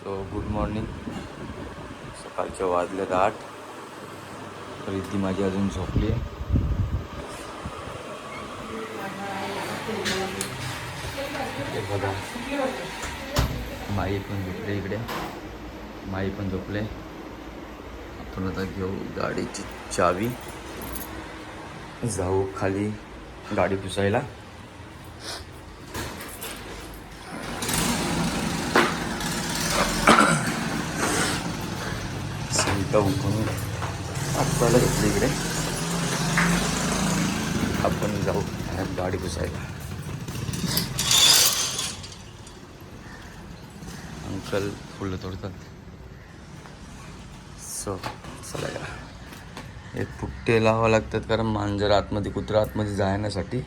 So good morning सकाळच्या वाजल्यात आठ. रिद्धी माझी अजून झोपली आहे. बघा. माई पण झोपले इकडे. माई पण झोपले. आपण आता घेऊ गाडीची चावी. जाऊ खाली गाडी पुसायला. सविता उठून आपल्याला इकडे आपण जाऊ गाडी पुसायला. अंकल फुलं तोडतात. सो चला एक फुट्टे पुट्टे लावावं लागतात कारण मांजर आतमध्ये कुत्रा आतमध्ये जाण्यासाठी.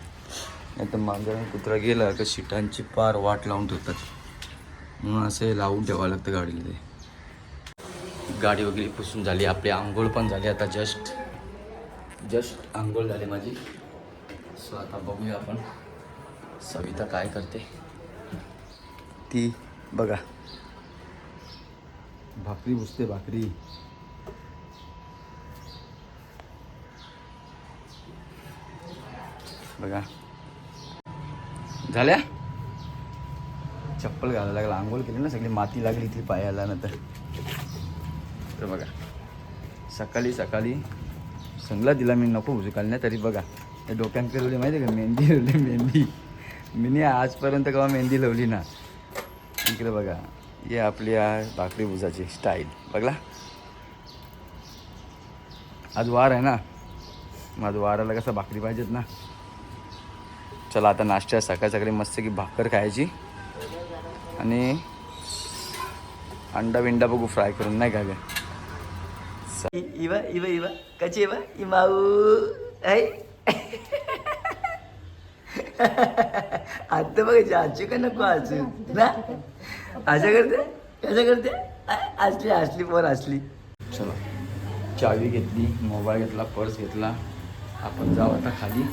नाही तर मांजर आणि कुत्रा गेला का शिटांची पार वाट लावून ठेवतात म्हणून असे लावून ठेवावं लागतं गाडीला ते गाडी वगैरे पुसून झाली आपली आंघोळ पण झाली. आता जस्ट जस्ट आंघोळ झाली माझी. सो आता बघूया आपण. सविता काय करते? ती बघा. भाकरी पुसते भाकरी. बघा. झाल्या? चप्पल घालायला लागला. आंघोळ केली ना सगळी माती लागली ती पायाला नंतर तर बघा. सकाळी सकाळी संगला दिला मी नको उजू काल तरी बघा. त्या डोक्यात फिरवली माहिती आहे का? मेहंदी लावली मेहंदी. मी आजपर्यंत केव्हा मेहंदी लावली ना. इकडे बघा. हे आपली आहे भाकरी भुजाची स्टाईल बघला? आज वार आहे ना. माझं वाराला कसं भाकरी पाहिजेत ना. चला आता नाश्ता सकाळ सकाळी मस्त की भाकर खायची. आणि अंडा बिंडा बघू फ्राय करून. नाही का ग इवा इवा इवा कची इवा इमाऊ ऐ आता बघायची आजची का नको आज ना करते कशा करते असली असली पोर असली चला चावी घेतली मोबाईल घेतला पर्स घेतला. आपण जाऊ आता खाली.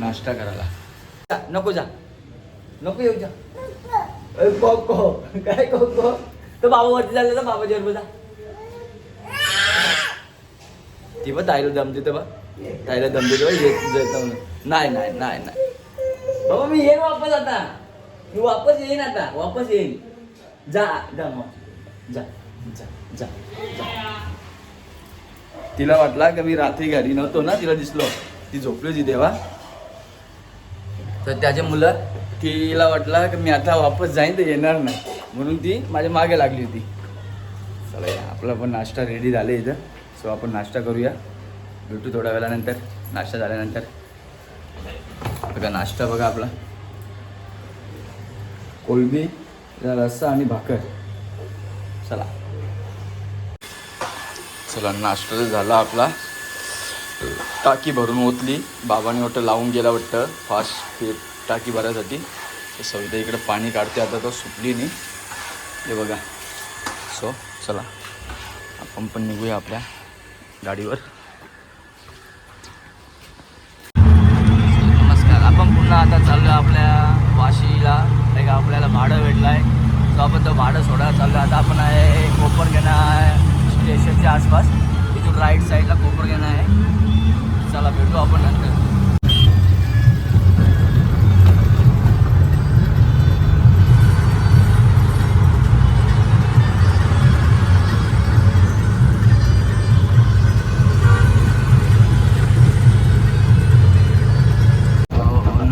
नाश्ता करायला. जा, नको जा. नको येऊ जा. काय को को तो बाबा वरती झाला तर बाबा जन्म जा. ती बघ ताईला दम देते बा ताईला दम देते बा येत जायचं म्हणून नाही नाही नाही नाही. बाबा मी येईन वापस आता. मी वापस येईन आता. वापस येईन. जा जा मग जा जा जा तिला वाटला की मी रात्री घरी नव्हतो ना तिला दिसलो. ती झोपली होती तेव्हा. तर त्याच्या मुलं तिला वाटला की मी आता वापस जाईन तर येणार नाही. म्हणून ती माझ्या मागे लागली होती. चला या, आपला पण नाश्ता रेडी झाले इथं. सो आपण नाश्ता करूया. भेटू थोड्या वेळानंतर. नाश्ता झाल्यानंतर. बघा नाश्ता बघा आपला. कोळंबी रस्सा आणि भाकर. चला. चला नाश्ता तर झाला आपला. टाकी भरून ओतली. बाबाने वाटतं लावून गेला वाटतं. फास्ट टाकी भरायसाठी. तर सविता इकडे पाणी काढते. आता तो सुटली नाही. हे बघा. सो चला. आपण पण निघूया आपल्या. गाडीवर. नमस्कार आपण पुन्हा आता चाललो आपल्या वाशीला. एक आपल्याला भाडं भेटलं आहे तो आपण तो भाडं सोडायला चाललो आता आपण आहे कोपरगेना स्टेशनच्या आसपास. तिथून राईट साईडला कोपरगेना आहे. चला भेटू आपण नंतर.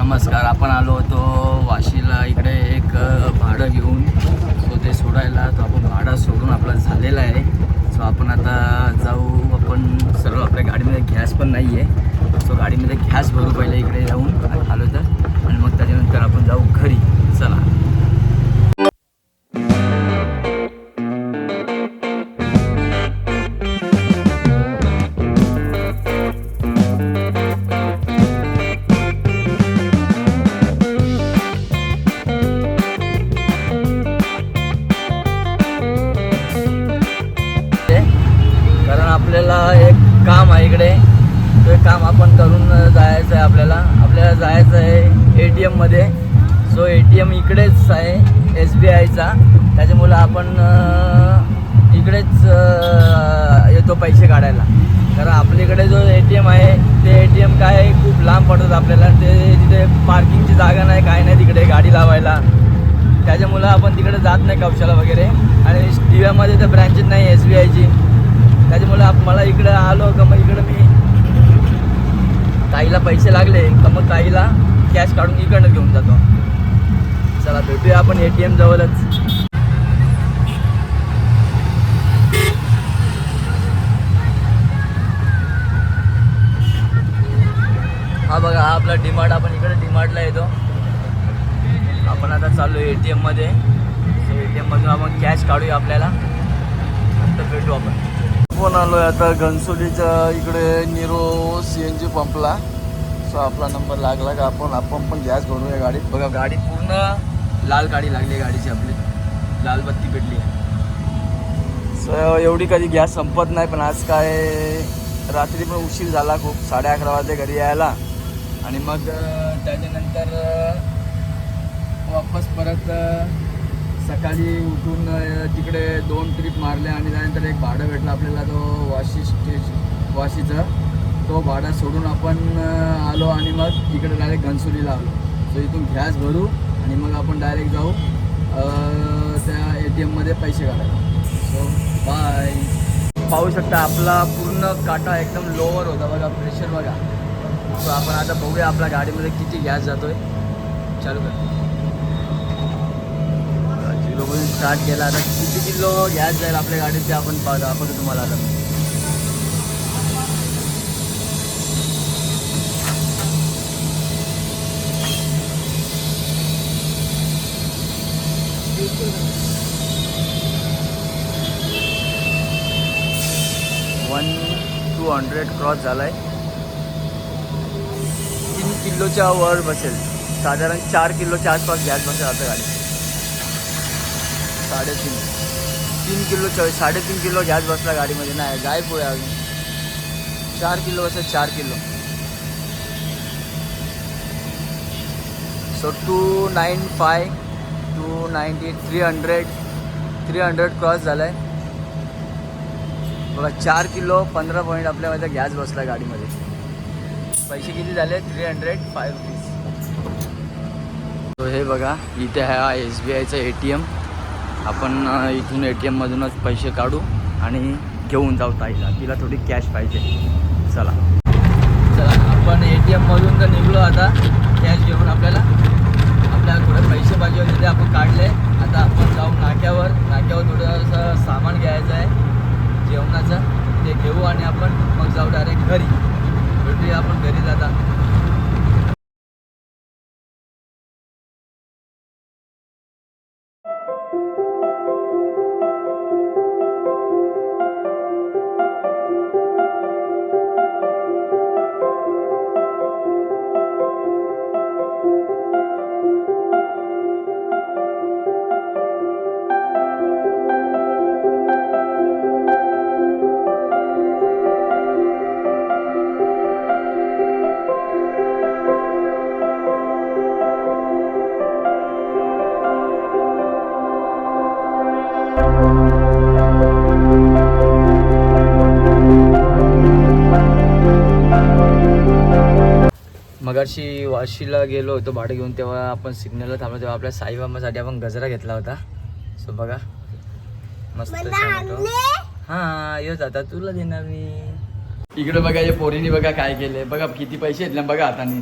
नमस्कार आपण आलो होतो वाशीला. इकडे एक भाडं घेऊन. सो ते सोडायला तो आपण भाडं सोडून आपला झालेला आहे. सो आपण आता जाऊ आपण सर्व आपल्या गाडीमध्ये गॅस पण नाही आहे सो गाडीमध्ये गॅस भरू पहिले इकडे जाऊन. आलो तर. आणि मग त्याच्यानंतर आपण जाऊ घरी. आपल्याला एक काम आहे इकडे. ते काम आपण करून जायचं आहे आपल्याला. आपल्याला जायचं आहे ए टी एममध्ये सो ए टी एम इकडेच आहे एस बी आयचा त्याच्यामुळं आपण इकडेच येतो पैसे काढायला. कारण आपल्याकडे जो ए टी एम आहे ते ए टी एम काय खूप लांब पडतात आपल्याला. ते तिथे पार्किंगची जागा नाही काय नाही तिकडे गाडी लावायला. त्याच्यामुळं आपण तिकडे जात नाही कवशाला वगैरे. आणि दिव्यामध्ये तर ब्रँचेस नाही एस बी आयची त्याच्यामुळे आप मला इकडं आलो का मग इकडं मी ताईला पैसे लागले का मग ताईला कॅश काढून इकडनं घेऊन जातो. चला भेटूया आपण ए टी एम जवळच. हा बघा हा आपला डिमार्ट आपण इकडे डिमार्टला येतो. आपण आता चाललो ए टी एममध्ये ए टी एममधून आपण कॅश काढूया आपल्याला. नंतर भेटू आपण. फोन आलोय. आता घनसोलीच्या इकडे निरो सी एन जी पंपला सो आपला नंबर लागला का आपण आपण पण गॅस भरूया गाडीत. बघा गाडी पूर्ण लाल गाडी लागली आहे गाडीची आपली. लाल बत्ती पेटली आहे. सो एवढी कधी गॅस संपत नाही पण आज काय रात्री पण उशीर झाला खूप. साडे अकरा वाजले घरी यायला. आणि मग त्याच्यानंतर वापस परत सकाळी उठून तिकडे दोन ट्रिप मारले आणि त्यानंतर एक भाडं भेटलं आपल्याला तो वाशी स्टेश वाशीचं. तो भाडा सोडून आपण आलो आणि मग तिकडे डायरेक्ट घनसुलीला आलो. सो इथून गॅस भरू आणि मग आपण डायरेक्ट जाऊ त्या ए टी एममध्ये पैसे काढायला सो बाय पाहू शकता आपला पूर्ण काटा एकदम लोवर होता बघा प्रेशर बघा. सो आपण आता बघूया आपल्या गाडीमध्ये किती गॅस जातोय. चालू कर. झिरोमधून स्टार्ट केला. आता किती किलो गॅस जाईल आपल्या गाडीत ते आपण पाहतो. आपण तुम्हाला आता. वन टू हंड्रेड क्रॉस झाला आहे तीन किलोच्या वर बसेल. साधारण चार किलोच्या आसपास गॅस बसेल आता गाडी साडेतीन. तीन किलो साडेतीन किलो गॅस बसला गाडीमध्ये. नाही गाय पुढे अजून. चार किलो असं चार kilo. So two nine five two ninety three hundred three hundred cross झालं आहे बघा चार किलो पंधरा पॉईंट आपल्यामध्ये गॅस बसला गाडीमध्ये. पैसे किती झाले? थ्री हंड्रेड फाय रुपीज हे बघा इथे आहे हा एस बी आयचा ए टी एम आपण इथून ए टी एममधूनच पैसे काढू आणि घेऊन जाऊ ताईला. तिला थोडी कॅश पाहिजे. चला. चला आपण ए टी एममधून तर निघलो आता. कॅश घेऊन आपल्याला आपल्याला थोडे पैसे पाहिजे होते ते आपण काढले. आता आपण जाऊ नाक्यावर. नाक्यावर थोडंसं सामान घ्यायचं आहे जेवणाचं. ते घेऊ आणि आपण मग जाऊ डायरेक्ट घरी. भेटूया आपण घरी जाता मगाशी वाशीला गेलो होतो भाडं घेऊन तेव्हा आपण सिग्नलला थांबलो तेव्हा आपल्या साईबाबासाठी आपण गजरा घेतला होता. सो बघा. मस्त हा येत आता तुला देणार मी. इकडे बघा या पोरीने बघा काय केले बघा किती पैसे घेतले बघा हाताने.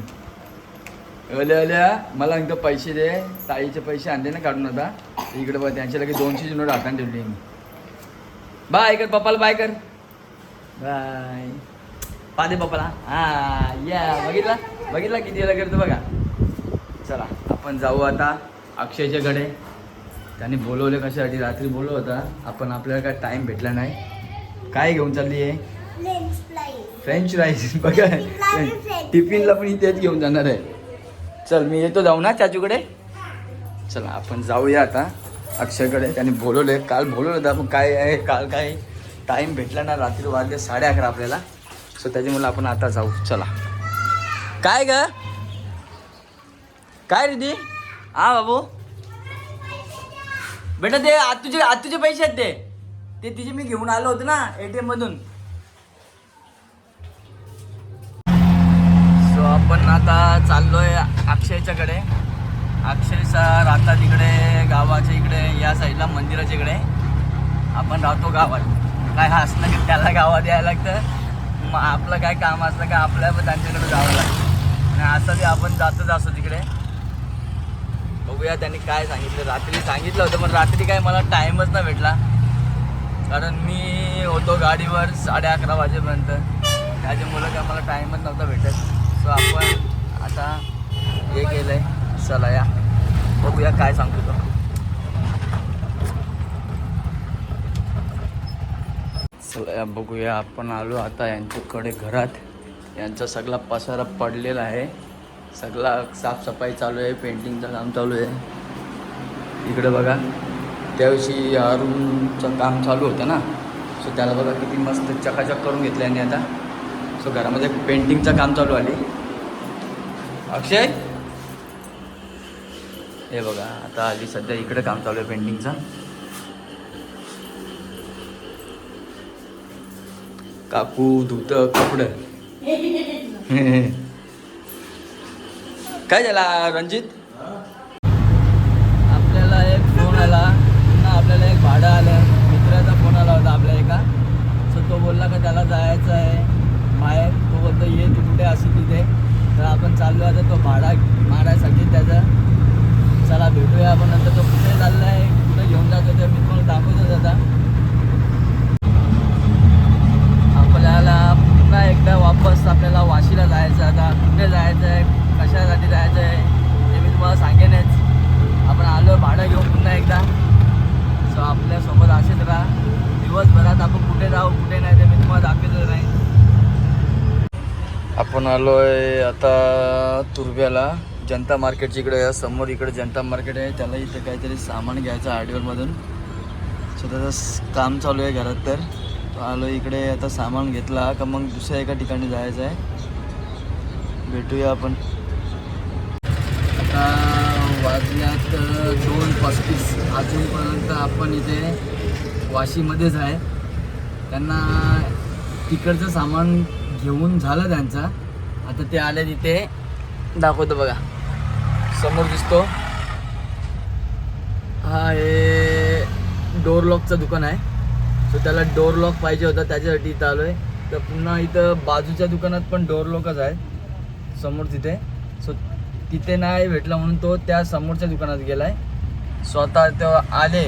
अल्या अल्या मला एकदा पैसे दे. ताईचे पैसे आणले ना काढून आता. इकडे बघा त्यांच्या लगेच दोनशे नोट हाताने ठेवली मी. बाय कर पप्पाला बाय कर. बाय. पादे पप्पाला. हा या बघितला? बघितला किती वेळा करतो बघा. चला आपण जाऊ आता अक्षयच्या कडे. त्यांनी बोलवले कशासाठी? रात्री बोलव होता. आपण आपल्याला काय टाइम भेटला नाही. काय घेऊन चालली आहे? फ्रेंच राईस बघा. टिफिनला पण इथेच घेऊन जाणार आहे. चल मी येतो जाऊ ना चाचूकडे. चला आपण जाऊया आता अक्षयकडे. त्यांनी बोलवले काल बोलवलं होतं आपण. काय आहे? काल काय? टाईम भेटला ना रात्री वाजले साडे अकरा आपल्याला. सो त्याच्यामुळे आपण आता जाऊ. चला. काय ग? काय रिदी हा बाबू? बेटा ते आतूचे तुझे पैसे आहेत ते. ते तिचे मी घेऊन आलो होतो ना एटीएम मधून. सो आपण आता चाललोय अक्षयच्याकडे. अक्षय सर आता तिकडे गावाच्या इकडे या साईडला मंदिराच्या इकडे. आपण राहतो गावात. काय हसणं त्याला गावात यायला लागतं. मग आपलं काय काम असलं का आपल्या पण त्यांच्याकडे जावं लागतं. आणि असं ते आपण जातच असतो तिकडे. बघूया त्यांनी काय सांगितलं. रात्री सांगितलं होतं पण रात्री काय मला टाईमच नाही भेटला. कारण मी होतो गाडीवर साडे अकरा वाजेपर्यंत. त्याच्यामुळं काय मला टाईमच नव्हता भेटत. सो आपण आता हे केलं आहे चला या. बघूया काय सांगतो तो. चला या बघूया आपण आलो आता यांच्याकडे घरात. यांचा सगळा पसारा पडलेला आहे. सगळा साफसफाई चालू आहे पेंटिंगचं काम चालू आहे. इकडे बघा त्याविषयी अरुणचं काम चालू होतं ना? सो त्याला बघा किती मस्त चकाचक करून घेतलं यांनी आता. सो घरामध्ये पेंटिंगचं काम चालू आले. अक्षय? हे बघा आता आली सध्या इकडे काम चालू आहे पेंटिंगचं काकू धुत कपडं. काय झाला रणजित? आपल्याला एक फोन आला. पुन्हा आपल्याला एक भाडं आलं. मित्राचा फोन आला होता आपल्या एका. सो तो बोलला का त्याला जायचं आहे. बाहेर. तो बोलतो ये तू कुठे असू तिथे? तर आपण चाललो. आता तो भाडा मारायसाठी त्याचा. चला भेटूया आपण. नंतर तो कुठे चालला आहे कुठे घेऊन जातो ते मी तुम्हाला दाखवतोच आता. आपल्याला पुन्हा एकदा वापस आपल्याला वाशीला जायचं आता कुठे जायचं आहे? कशासाठी जायचं आहे? ते मी तुम्हाला सांगेनच. आपण आलो भाडं घेऊन पुन्हा एकदा. सो आपल्यासोबत असेच राहा. दिवसभरात आपण कुठे जाऊ कुठे नाही ते मी तुम्हाला दाखवतच नाही आपण आलो आहे आता तुर्ब्याला. जनता मार्केटच्या इकडे समोर इकडे जनता मार्केट आहे. त्याला इथं काहीतरी सामान घ्यायचं हार्डवेअरमधून सो त्याचं काम चालू आहे घरात तर. आलो इकडे आता सामान घेतला का मग दुसऱ्या एका ठिकाणी जायचं आहे. भेटूया आपण. आता वाजल्यात दोन पस्तीस. अजूनपर्यंत आपण इथे वाशीमध्येच आहे. त्यांना तिकडचं सामान घेऊन झालं त्यांचा. आता ते आले तिथे. दाखवतो बघा. समोर दिसतो. हा हे डोर लॉकचं दुकान आहे. तर त्याला डोर लॉक पाहिजे होता त्याच्यासाठी इथं आलो आहे तर पुन्हा इथं बाजूच्या दुकानात पण डोर लॉकच आहे समोर तिथे. सो तिथे नाही भेटला म्हणून तो त्या समोरच्या दुकानात गेला आहे स्वतः तेव्हा आले.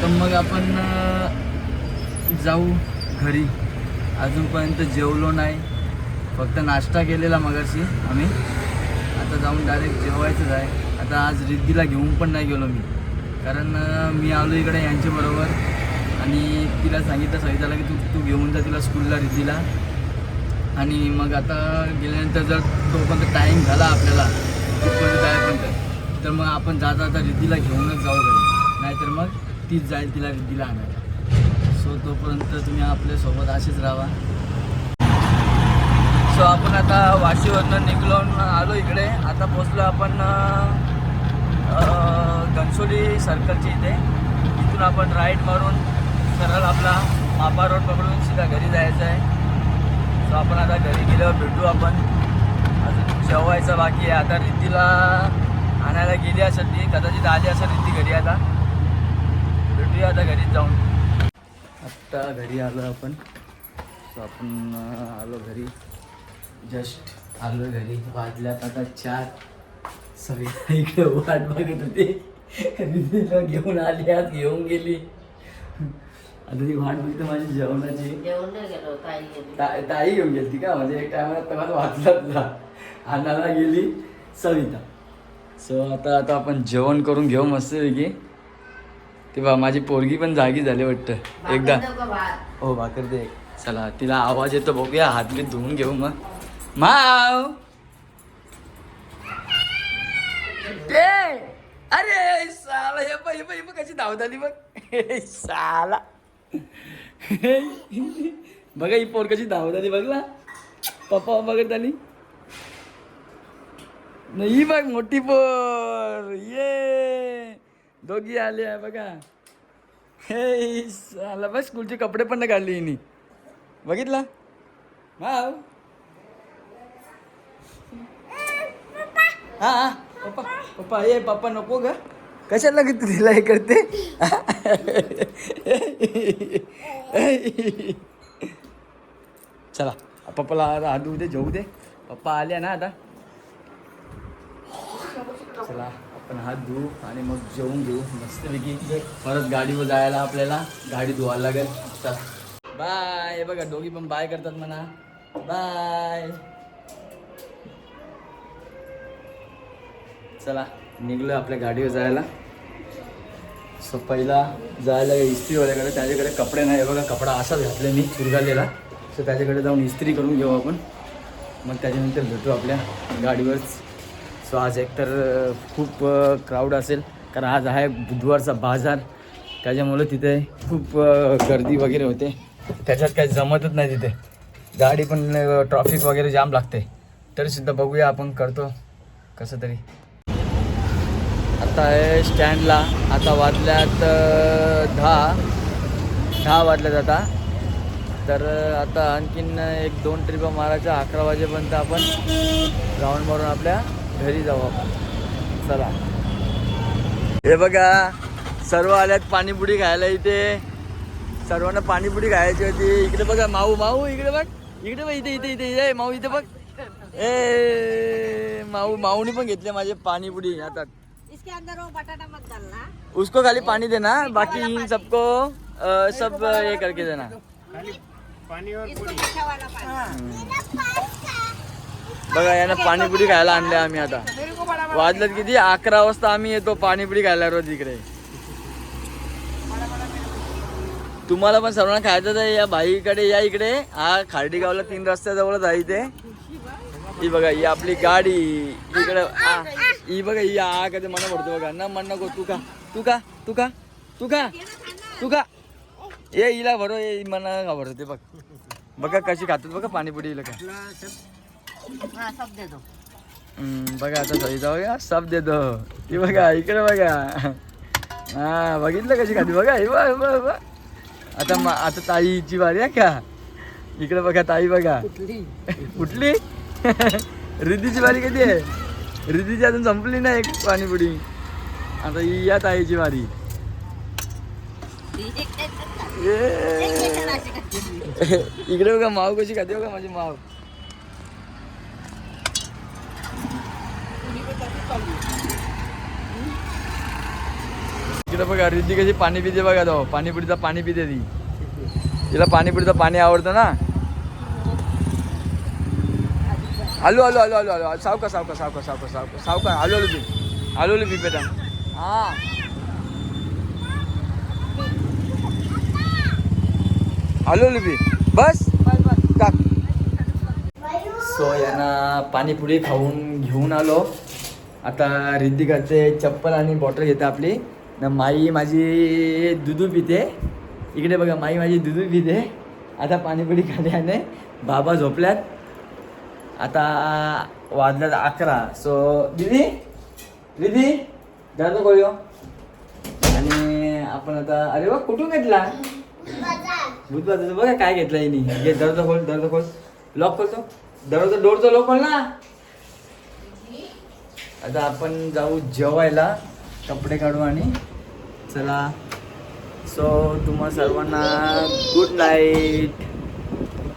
तर मग आपण जाऊ घरी. अजूनपर्यंत जेवलो नाही. फक्त नाश्ता केलेला मगाशी आम्ही. आता जाऊन डायरेक्ट जेवायचंच आहे. आता आज रिद्धीला घेऊन पण नाही गेलो मी. कारण मी आलो इकडे यांच्याबरोबर आणि तिला सांगितलं सविताला की तू तू घेऊन जा तिला स्कूलला रिद्धीला. आणि मग आता गेल्यानंतर जर तोपर्यंत टाईम झाला आपल्याला तिथपर्यंत जायपर्यंत तर मग आपण जाता आता रिद्धीला घेऊनच जाऊ घरी. नाहीतर मग तीच जाईल तिला रिद्धीला आणायला. सो तोपर्यंत तुम्ही आपल्यासोबत असेच राहा. सो आपण आता वाशीवरनं निघलो आलो इकडे. आता पोचलो आपण अं, घनसोली सर्कलच्या इथे. तिथून आपण राईट मारून सरळ आपला मापा रोड पकडून सीधा घरी जायचं आहे. सो आपण आता घरी गेल्यावर भेटू आपण. अजून जेवायचं बाकी आहे. आता रिद्धीला आणायला गेली असेल ती. कदाचित आली असेल रिद्धी घरी आता. भेटूया आता घरीच जाऊन. आत्ता घरी आलो आपण. सो आपण आलो घरी. जस्ट आलो घरी. वाजल्यात आता चार. सविता इकडे वाट बघत होते. रिद्धीला घेऊन आली आज घेऊन गेली. आता ती वाट बघते माझी जेवणाची. जेवण नाही गेलो ताई गेली. ता- ताई घेऊन गेली का? म्हणजे एक टायमाला तेव्हा वाचला आणायला गेली सविता. सो आता आता आपण जेवण करून घेऊ मस्त पैकी तेव्हा माझी पोरगी पण जागी झाली वाटतं. एकदा. भाकर देऊ का भात? हो भाकर दे. चला तिला आवाज येतो बघूया. हात बीत धुवून घेऊ मग. माव! ते अरे साला हे पाहिजे पाहिजे बघ कशी धावत आली बघ. हे साला. बघा ही पोर कशी धावत आली बघला. पप्पा बघत आली नाही बघ मोठी पोर. ये. दोघी आले आहे बघा. हे आला बस स्कूलचे कपडे पण नाही काढले हिनी. बघितला? माव हा हा. पप्पा पप्पा ये पप्पा नको ग. कशाला किती तू तिला हे करते? चला पप्पाला हात धुऊ दे जेऊ दे. पप्पा आले ना आता. चला आपण हात धुवू आणि मग जेवून घेऊ मस्तपैकी. परत गाडीवर जायला आपल्याला गाडी धुवायला लागेल. चला. बाय. बघा दोघी पण बाय करतात म्हणा. बाय. चला. निघलो आपल्या गाडीवर जायला. सो पहिला जायला इस्त्रीवाल्याकडे त्याच्याकडे कपडे नाही. बघा कपडा असाच घातले मी चुरगालेला. सो त्याच्याकडे जाऊन इस्त्री करून घेऊ आपण. मग त्याच्यानंतर भेटू आपल्या गाडीवरच. सो आज एकतर खूप क्राऊड असेल कारण आज आहे बुधवारचा बाजार. त्याच्यामुळे तिथे खूप गर्दी वगैरे होते. त्याच्यात काही जमतच नाही तिथे. गाडी पण ट्रॉफिक वगैरे जाम लागते. तरीसुद्धा बघूया आपण करतो. कसं तरी. आता आहे स्टँडला. आता वाजल्यात दहा. दहा वाजल्यात आता. तर आता आणखीन एक दोन ट्रिपा मारायच्या अकरा वाजेपर्यंत आपण राऊंड मारून आपल्या घरी जाऊ आपण. चला. हे बघा सर्व आल्यात पाणीपुरी खायला इथे. सर्वांना पाणीपुरी खायची होती. इकडे बघा माऊ माऊ इकडे बघ. इकडे बघ इथे इथे इथे. ए माऊ इथे बघ. ए माऊ माऊनी पण घेतले माझे पाणीपुरी. आता इसके अंदर वो बटाटा मत डालना। उसको खाली पानी देना बाकी इन सबको सब ये करके देना। पानी बघा यानं पाणीपुरी खायला आणले आम्ही आता. वाजलं किती? अकरा वाजता आम्ही येतो पाणीपुरी खायला रोज इकडे. तुम्हाला पण सर्वांना खायचं तर या भाईकडे या इकडे. हा खार्डी गावला तीन रस्त्याजवळच आहे इथे. ही बघा ही आपली गाडी. इकडे ही बघा ही आ कधी मना पडतो बघा ना मन नको तू का तू का तू का तू का तू का ये हिला भरो ये मना का भरो ते बघ बघा कशी खातात बघा पाणीपुरी हिला का हाँ सब दे दो हम्म, बघा आता सईचा बघा सब देतो ती बघा इकडे बघा हा बघितलं कशी खाती बघा हे बघ. आता मा- आता ताईची बारी आहे का इकडे बघा ताई बघा कुठली रिद्धीची बारी कधी आहे रिद्धीची अजून संपली नाही एक पाणीपुरी आता ही या ताईची बारी ये. इकडे बघा माव कशी खाते बघा माझी माव. इकडे बघा रिद्धी कशी पाणी पिते बघा तो. पाणीपुरीचा पाणी पिते ती. तिला पाणीपुरीचं पाणी आवडतं ना. आलू आलू आलू आलू आलू सावका सावका सावका सावका सावका सावका आलू आलू पी आलू आलू पी बेटा हा आलू आलू पी बस टाक सो यांना पाणीपुरी खाऊन घेऊन आलो. आता रिद्धी करते चप्पल आणि बॉटल घेते आपली. न माई माझी दुधू पिते. इकडे बघा माई माझी दुधू पिते. आता पाणीपुरी खाल्याने बाबा झोपल्यात. आता वाजल्यात अकरा. सो दिदी दिदी जातो कोळ्यो आणि आपण आता अरे बा कुठून घेतला? बुधवारचं बघा काय घेतलं हिनी. घे दरवाजा खोल दरवाजा खोल. लॉक करतो. दरवाजा डोरचा लॉक खोल ना. आता आपण जाऊ जेवायला कपडे काढू आणि चला. सो तुम्हा सर्वांना गुड नाईट